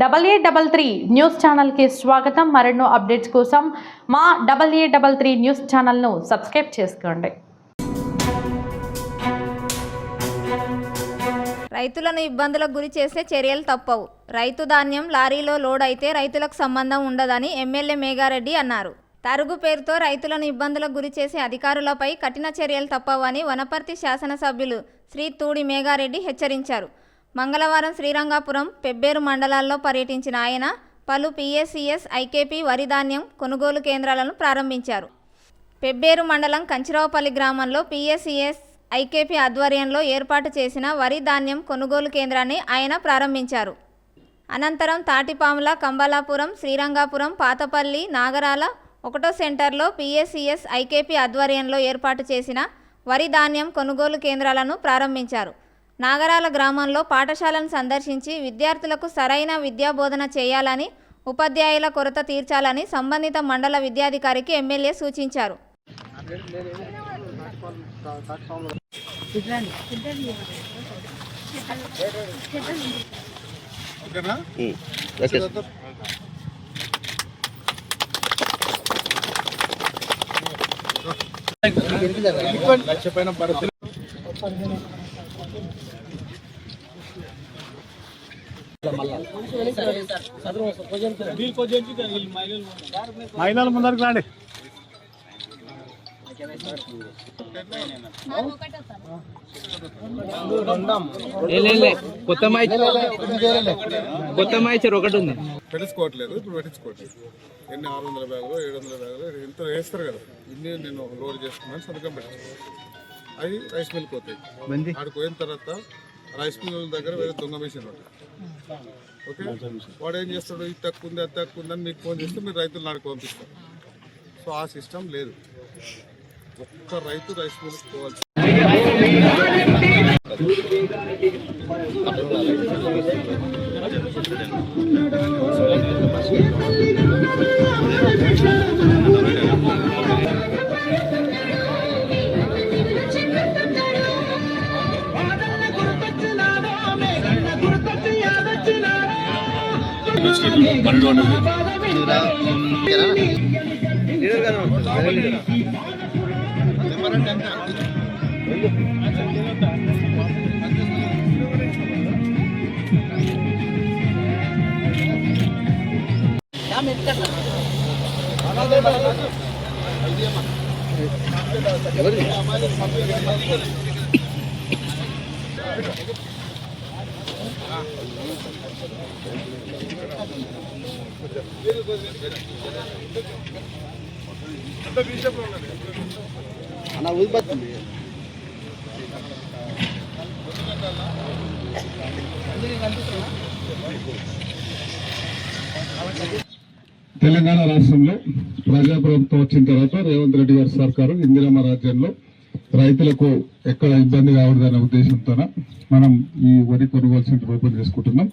Double A double three news ఛానల్కి స్వాగతం. మరెన్నో అప్డేట్స్ కోసం మా double A double three news ఛానల్ను సబ్స్క్రైబ్ చేసుకోండి. రైతులను ఇబ్బందులకు గురి చేస్తే చర్యలు తప్పవు. రైతు ధాన్యం లారీలో లోడ్ అయితే రైతులకు సంబంధం ఉండదని ఎమ్మెల్యే మేఘారెడ్డి అన్నారు. తరుగు పేరుతో రైతులను ఇబ్బందులకు గురి చేసే అధికారులపై కఠిన చర్యలు తప్పవని వనపర్తి శాసనసభ్యులు శ్రీ తూడి మేఘారెడ్డి హెచ్చరించారు. మంగళవారం శ్రీరంగాపురం పెబ్బేరు మండలాల్లో పర్యటించిన ఆయన పలు పిఎస్సిఎస్ ఐకేపీ వరి ధాన్యం కొనుగోలు కేంద్రాలను ప్రారంభించారు. పెబ్బేరు మండలం కంచిరావుపల్లి గ్రామంలో పిఎస్సిఎస్ ఐకేపీ ఆధ్వర్యంలో ఏర్పాటు చేసిన వరి ధాన్యం కొనుగోలు కేంద్రాన్ని ఆయన ప్రారంభించారు. అనంతరం తాటిపాముల కంబలాపురం శ్రీరంగాపురం పాతపల్లి నాగరాల ఒకటో సెంటర్లో పిఎస్సిఎస్ ఐకేపీ ఆధ్వర్యంలో ఏర్పాటు చేసిన వరి ధాన్యం కొనుగోలు కేంద్రాలను ప్రారంభించారు. నాగరాల గ్రామంలో పాఠశాలను సందర్శించి విద్యార్థులకు సరైన విద్యాబోధన చేయాలని ఉపాధ్యాయుల కొరత తీర్చాలని సంబంధిత మండల విద్యాధికారికి ఎమ్మెల్యే సూచించారు. పరిస్థితి మహిళలు ముందరికి రండి. కొత్త కొత్త మైచర్ ఒకటి ఉంది. పెట్టించుకోవట్లేదు ఇప్పుడు పెట్టించుకోవట్లేదు. ఎన్ని ఆరు వందల బ్యాగులు ఏడు వందల బ్యాగులు ఇంత వేస్తారు కదా. ఇన్ని నేను లోడ్ చేసుకున్నాను సంతకం పెట్టించుకోవాలి. అవి రైస్ మిల్క్ పోతాయి. ఆడికి పోయిన తర్వాత రైస్ మిల్ దగ్గర వేరే దొంగ మిషన్ ఓకే? వాడు ఏం చేస్తాడు? ఇది తక్కువ ఉంది అది తక్కువ ఉంది అని మీకు ఫోన్ చేస్తే మీరు రైతులు నాడికి పంపిస్తారు. సో ఆ సిస్టమ్ లేదు. ఒక్క రైతు రైస్ మిల్క్ పోవాల్సి వచ్చినట్టు పన్నెండు ఎవరు అన్న ఊదిపోతుంది తెలంగాణ రాష్ట్రంలో ప్రజాప్రభుత్వం వచ్చిన తర్వాత రేవంత్ రెడ్డి గారి సర్కారు ఇందిరమ్మ రాజ్యంలో రైతులకు ఎక్కడ ఇబ్బంది కావడదనే ఉద్దేశంతో మనం ఈ వరి కొనుగోలు సెంటర్ ఓపెన్ చేసుకుంటున్నాం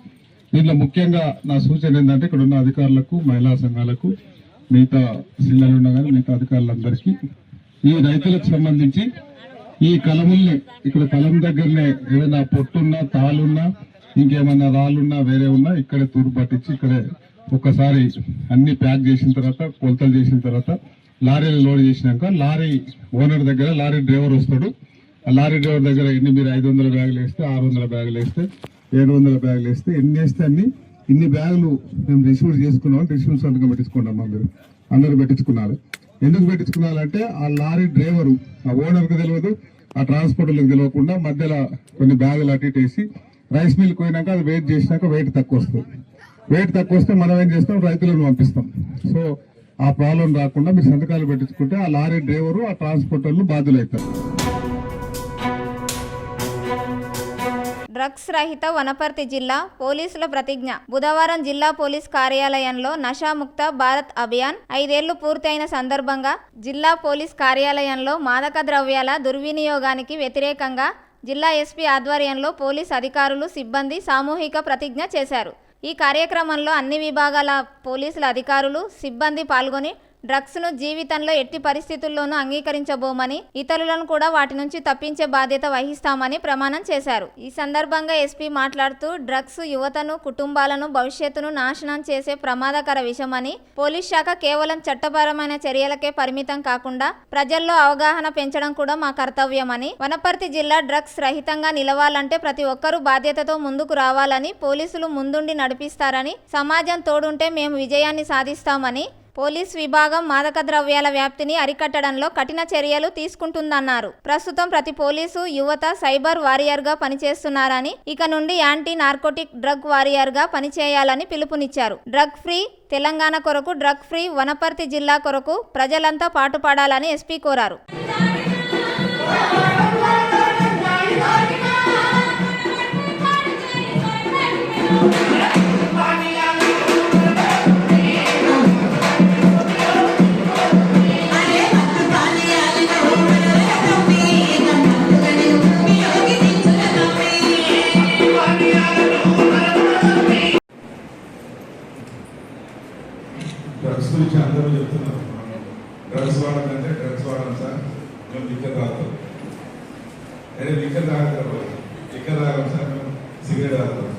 దీంట్లో ముఖ్యంగా నా సూచన ఏంటంటే ఇక్కడ ఉన్న అధికారులకు మహిళా సంఘాలకు మిగతా సింగల్ ఉన్న కానీ మిగతా అధికారులందరికీ ఈ రైతులకు సంబంధించి ఈ కలముల్ని ఇక్కడ కలం దగ్గరనే ఏదైనా పొట్టున్నా తాలున్నా ఇంకేమన్నా రాళ్ళున్నా వేరే ఉన్నా ఇక్కడే తూరు పట్టించి ఇక్కడే ఒక్కసారి అన్ని ప్యాక్ చేసిన తర్వాత కొలతలు చేసిన తర్వాత లారీలు లోడ్ చేసినాక లారీ ఓనర్ దగ్గర లారీ డ్రైవర్ వస్తాడు. ఆ లారీ డ్రైవర్ దగ్గర ఎన్ని మీరు ఐదు వందల బ్యాగులు వేస్తే ఆరు వందల బ్యాగులు వేస్తే ఏడు వందల బ్యాగులు వేస్తే ఎన్ని వేస్తే అన్ని ఇన్ని బ్యాగులు మేము రిసీవ్ చేసుకున్నాం రిసీవ్ సంతకం పెట్టించుకున్నాం మీరు. అందరూ పెట్టించుకున్నారు. ఎందుకు పెట్టించుకున్నారంటే ఆ లారీ డ్రైవరు ఆ ఓనర్కి తెలియదు ఆ ట్రాన్స్పోర్టర్లకు తెలియకుండా మధ్యలో కొన్ని బ్యాగులు అటు ఇటు వేసి రైస్ మిల్కి పోయినాక అది వెయిట్ చేసినాక వెయిట్ తక్కువ వస్తుంది. రేట్ తక్కువ వస్తే మనం ఏం చేస్తాం? రైతులను పంపిస్తాం. సో ఆ ప్రాబ్లం రాకుండా మీరు సంతకాలు పెట్టించుకుంటే ఆ లారీ డ్రైవరు ఆ ట్రాన్స్పోర్టర్లు బాధ్యులవుతారు డ్రగ్స్ రహిత వనపర్తి జిల్లా పోలీసుల ప్రతిజ్ఞ. బుధవారం జిల్లా పోలీస్ కార్యాలయంలో నషాముక్త భారత్ అభియాన్ ఐదేళ్ళు పూర్తయిన సందర్భంగా జిల్లా పోలీస్ కార్యాలయంలో మాదక ద్రవ్యాల దుర్వినియోగానికి వ్యతిరేకంగా జిల్లా ఎస్పీ ఆధ్వర్యంలో పోలీస్ అధికారులు సిబ్బంది సామూహిక ప్రతిజ్ఞ చేశారు. ఈ కార్యక్రమంలో అన్ని విభాగాల పోలీసుల అధికారులు సిబ్బంది పాల్గొని డ్రగ్స్ను జీవితంలో ఎట్టి పరిస్థితుల్లోనూ అంగీకరించబోమని ఇతరులను కూడా వాటి నుంచి తప్పించే బాధ్యత వహిస్తామని ప్రమాణం చేశారు. ఈ సందర్భంగా ఎస్పీ మాట్లాడుతూ డ్రగ్స్ యువతను కుటుంబాలను భవిష్యత్తును నాశనం చేసే ప్రమాదకర విషయమని పోలీస్ శాఖ కేవలం చట్టపరమైన చర్యలకే పరిమితం కాకుండా ప్రజల్లో అవగాహన పెంచడం కూడా మా కర్తవ్యమని వనపర్తి జిల్లా డ్రగ్స్ రహితంగా నిలవాలంటే ప్రతి ఒక్కరూ బాధ్యతతో ముందుకు రావాలని పోలీసులు ముందుండి నడిపిస్తారని సమాజం తోడుంటే మేము విజయాన్ని సాధిస్తామని పోలీస్ విభాగం మాదక ద్రవ్యాల వ్యాప్తిని అరికట్టడంలో కఠిన చర్యలు తీసుకుంటుందన్నారు. ప్రస్తుతం ప్రతి పోలీసు యువత సైబర్ వారియర్గా పనిచేస్తున్నారని ఇక నుండి యాంటీ నార్కోటిక్ డ్రగ్ వారియర్గా పనిచేయాలని పిలుపునిచ్చారు. డ్రగ్ ఫ్రీ తెలంగాణ కొరకు డ్రగ్ ఫ్రీ వనపర్తి జిల్లా కొరకు ప్రజలంతా పాటుపడాలని ఎస్పీ కోరారు. డ్రగ్స్ సిగరెట్ తాగుతాం.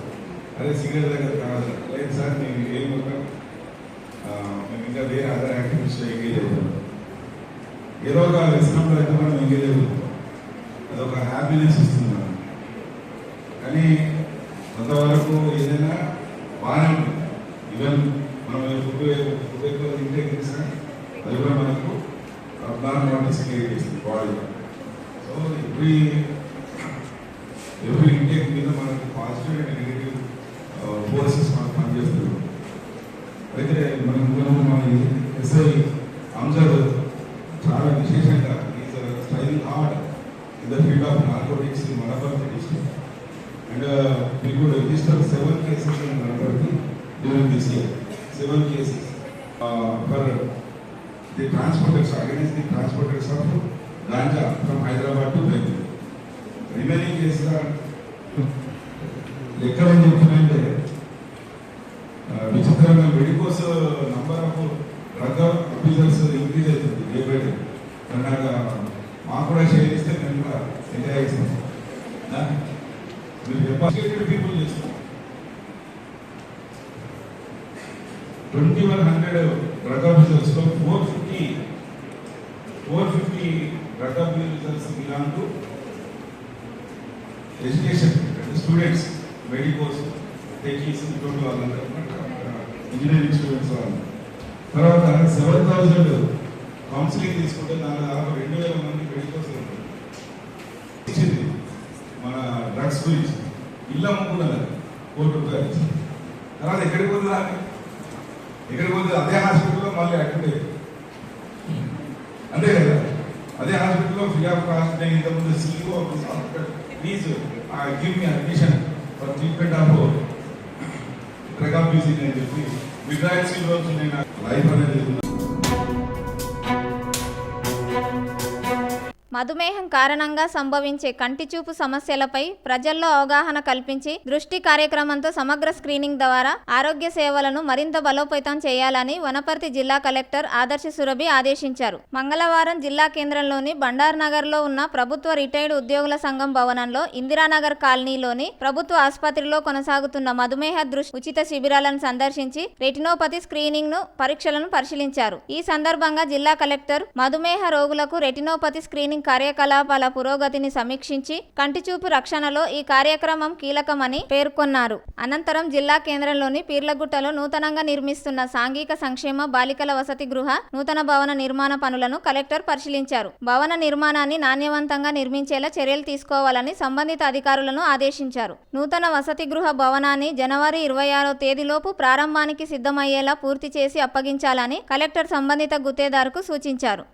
అదే సిగరెట్ దగ్గర కాదు లేదు సార్ మేము ఏం ఒక మేము ఇంకా వేరే అదర్ యాక్టివిటీస్లో ఎంగేజ్ అవుతాం ఏదో ఒక వ్యసనంలో అయితే మనం ఎంగేజ్ అవుతాం అదొక హ్యాపీనెస్ ఇస్తుంది మనం కానీ కొంతవరకు ఏదైనా బాగానే ఉంటుంది ఈవెన్ మనం ఫుడ్ ఫుడ్ ఎక్కువ తింటే తెలిసిన అది కూడా మనకు అబ్నార్మాలిటీస్ క్రియేట్ చేస్తుంది బాడీ సో ఎవ్రీ ఎవరి ఇంటేక్ మీద మనకు పాజిటివ్ అండ్ నెగిటివ్ ఫోర్సెస్ మనకు పనిచేస్తున్నాం అయితే మనం మన ఎస్ఐ అంశాలు చాలా విశేషంగా is striving hard in the field of narcotics in Malabar district and we could register seven cases in మలబార్కి during this year seven cases for the transporters against the transporters of ganja from Hyderabad to Bengaluru. Remaining cases are ఏం చెప్తున్నాయంటే విచిత్రంగా medicos number of drug abusers increase అవుతుంది day by day నాకు మాకు కూడా share చేస్తే మేము కూడా ఎంజాయ్ చేస్తాం. మీరు కెపాసిటెడ్ పీపుల్ చేస్తాం. Twenty one hundred drug అబ్యూజర్స్లో four fifty four fifty drug abusers belong to education అంటే స్టూడెంట్స్ మెడికోస్ టెకీస్ ఇటువంటి వాళ్ళందరూ ఇంజనీరింగ్ స్టూడెంట్స్ వాళ్ళు తర్వాత సెవెన్ థౌజండ్ కౌన్సిలింగ్ తీసుకుంటే దాని దాదాపు రెండు వేల మంది మెడికోస్ ఇచ్చింది మన డ్రగ్స్ గురించి. ఇల్లు అమ్ముకున్నది కోటి రూపాయలు తర్వాత ఎక్కడికి పోతుంది ఆమె? ఎక్కడికి పోతుంది? అదే హాస్పిటల్లో మళ్ళీ అక్కడే అంతే కదా? అదే హాస్పిటల్లో ఫ్రీ ఆఫ్ కాస్ట్ నేను ఇంతకుముందు CEO hospital please give me admission for treatment of drug abusing అని చెప్పి విడ్రాయల్స్ రోజు నేను లైఫ్ అనేది మధుమేహం కారణంగా సంభవించే కంటిచూపు సమస్యలపై ప్రజల్లో అవగాహన కల్పించి దృష్టి కార్యక్రమంతో సమగ్ర స్క్రీనింగ్ ద్వారా ఆరోగ్య సేవలను మరింత బలోపేతం చేయాలని వనపర్తి జిల్లా కలెక్టర్ ఆదర్శ సురభి ఆదేశించారు. మంగళవారం జిల్లా కేంద్రంలోని బండార్నగర్లో ఉన్న ప్రభుత్వ రిటైర్డ్ ఉద్యోగుల సంఘం భవనంలో ఇందిరానగర్ కాలనీలోని ప్రభుత్వ ఆసుపత్రిలో కొనసాగుతున్న మధుమేహ దృష్టి ఉచిత శిబిరాలను సందర్శించి రెటినోపతి స్క్రీనింగ్ను పరీక్షలను పరిశీలించారు. ఈ సందర్భంగా జిల్లా కలెక్టర్ మధుమేహ రోగులకు రెటినోపతి స్క్రీనింగ్ కార్యకలాపాల పురోగతిని సమీక్షించి కంటిచూపు రక్షణలో ఈ కార్యక్రమం కీలకమని పేర్కొన్నారు. అనంతరం జిల్లా కేంద్రంలోని పీర్లగుట్టలో నూతనంగా నిర్మిస్తున్న సాంఘిక సంక్షేమ బాలికల వసతి గృహ నూతన భవన నిర్మాణ పనులను కలెక్టర్ పరిశీలించారు. భవన నిర్మాణాన్ని నాణ్యవంతంగా నిర్మించేలా చర్యలు తీసుకోవాలని సంబంధిత అధికారులను ఆదేశించారు. నూతన వసతి గృహ భవనాన్ని జనవరి ఇరవై ఆరో తేదీలోపు ప్రారంభానికి సిద్ధమయ్యేలా పూర్తి చేసి అప్పగించాలని కలెక్టర్ సంబంధిత గుత్తేదారుకు సూచించారు.